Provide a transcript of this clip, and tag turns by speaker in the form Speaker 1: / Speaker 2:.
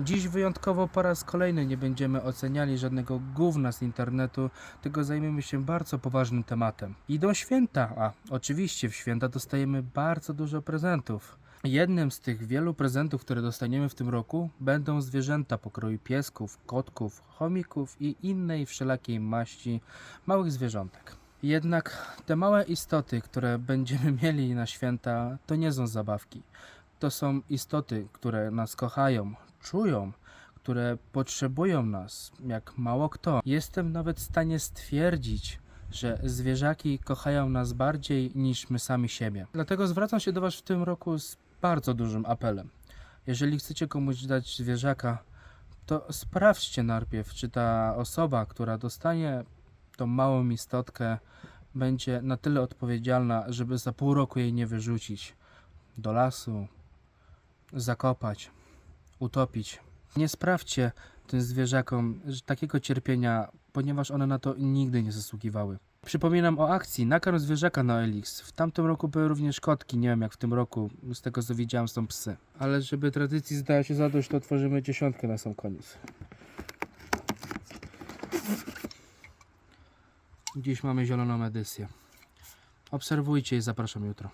Speaker 1: Dziś wyjątkowo po raz kolejny nie będziemy oceniali żadnego gówna z internetu, tylko zajmiemy się bardzo poważnym tematem. Idą święta, a oczywiście w święta dostajemy bardzo dużo prezentów. Jednym z tych wielu prezentów, które dostaniemy w tym roku, będą zwierzęta pokroju piesków, kotków, chomików i innej wszelakiej maści małych zwierzątek. Jednak te małe istoty, które będziemy mieli na święta, to nie są zabawki. To są istoty, które nas kochają, czują, które potrzebują nas, jak mało kto. Jestem nawet w stanie stwierdzić, że zwierzaki kochają nas bardziej niż my sami siebie. Dlatego zwracam się do Was w tym roku z bardzo dużym apelem. Jeżeli chcecie komuś dać zwierzaka, to sprawdźcie najpierw, czy ta osoba, która dostanie tą małą istotkę, będzie na tyle odpowiedzialna, żeby za pół roku jej nie wyrzucić do lasu, zakopać, utopić. Nie sprawdźcie tym zwierzakom takiego cierpienia, ponieważ one na to nigdy nie zasługiwały. Przypominam o akcji Nakarm zwierzaka na Elix. W tamtym roku były również kotki, nie wiem jak w tym roku, z tego co widziałem są psy. Ale żeby tradycji zdała się zadość, to tworzymy dziesiątkę na sam koniec. Dziś mamy zieloną edycję. Obserwujcie i zapraszam jutro.